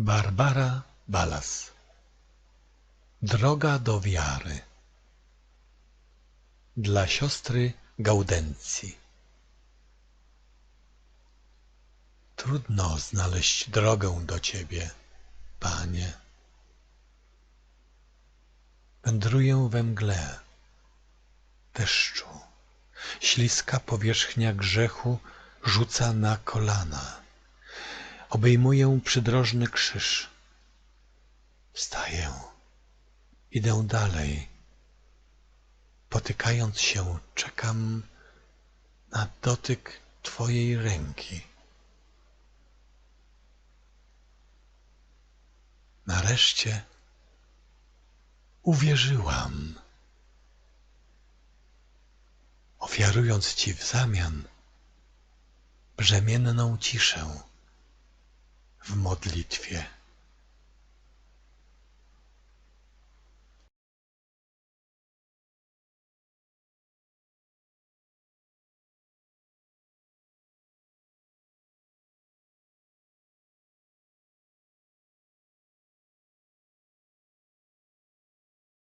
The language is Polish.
Barbara Balas Droga do wiary Dla siostry Gaudencji Trudno znaleźć drogę do Ciebie, Panie. Wędruję we mgle, deszczu. Śliska powierzchnia grzechu rzuca na kolana. Obejmuję przydrożny krzyż. Wstaję. Idę dalej. Potykając się, czekam na dotyk Twojej ręki. Nareszcie uwierzyłam, ofiarując Ci w zamian brzemienną ciszę w modlitwie.